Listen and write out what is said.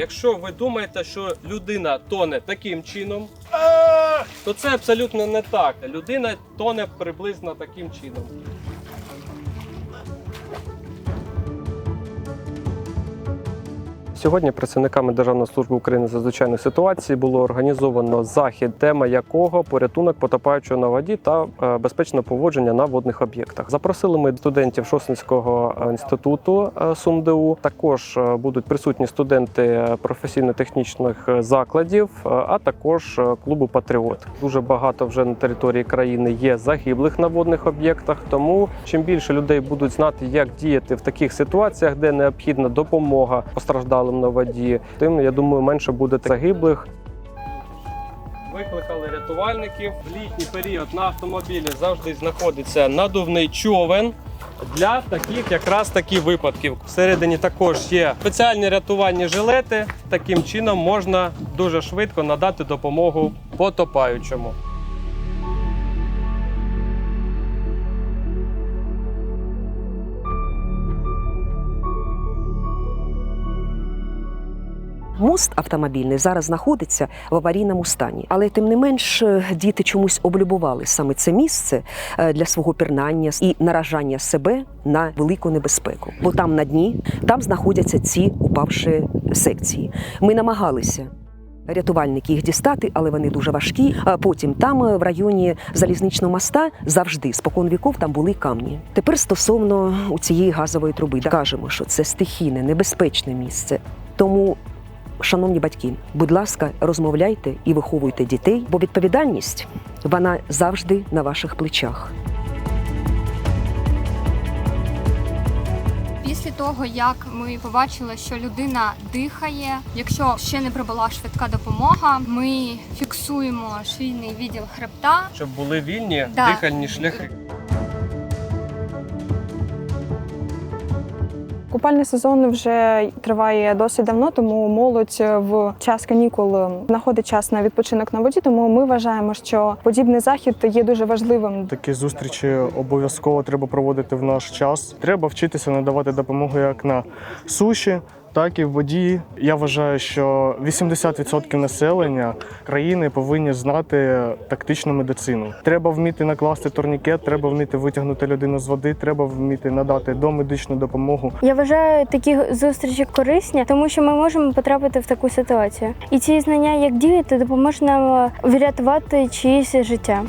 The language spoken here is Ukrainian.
Якщо ви думаєте, що людина тоне таким чином, то це абсолютно не так. Людина тоне приблизно таким чином. Сьогодні працівниками Державної служби України з надзвичайних ситуацій було організовано захід, тема якого порятунок потопаючого на воді та е, безпечне поводження на водних об'єктах. Запросили ми студентів Шосницького е, інституту е, СумДУ. Також будуть присутні студенти професійно-технічних закладів, а також клубу Патріот. Дуже багато вже на території країни є загиблих на водних об'єктах. Тому чим більше людей будуть знати, як діяти в таких ситуаціях, де необхідна допомога постраждалим на воді, тим я думаю, менше буде загиблих. Викликали рятувальників. В літній період на автомобілі завжди знаходиться надувний човен. Для таких якраз таки випадків. Всередині також є спеціальні рятувальні жилети. Таким чином можна дуже швидко надати допомогу потопаючому. Мост автомобільний зараз знаходиться в аварійному стані, але тим не менш е, діти чомусь облюбували саме це місце е, для свого пірнання і наражання себе на велику небезпеку. Бо там на дні там знаходяться ці упавші секції. Ми намагалися. Рятувальники їх дістати, але вони дуже важкі. А потім там, е, в районі залізничного моста, завжди спокон віков там були камні. Тепер стосовно у цієї газової труби кажемо, що це стихійне, небезпечне місце. Тому Шановні батьки, будь ласка, розмовляйте і виховуйте дітей, бо відповідальність вона завжди на ваших плечах. Після того, як ми побачили, що людина дихає, якщо ще не прибула швидка допомога, ми фіксуємо шийний відділ хребта. Щоб були вільні Да. дихальні шляхи. Купальний сезон вже триває досить давно, тому молодь в час канікул знаходить час на відпочинок на воді. Тому ми вважаємо, що подібний захід є дуже важливим. Такі зустрічі обов'язково треба проводити в наш час. Треба вчитися надавати допомогу як на суші, так і в воді. Я вважаю, що 80% населення країни повинні знати тактичну медицину. Треба вміти накласти турнікет, треба вміти витягнути людину з води, треба вміти надати домедичну допомогу. Я вважаю такі зустрічі корисні, тому що ми можемо потрапити в таку ситуацію. І ці знання, як діяти, допоможуть нам врятувати чиєсь життя.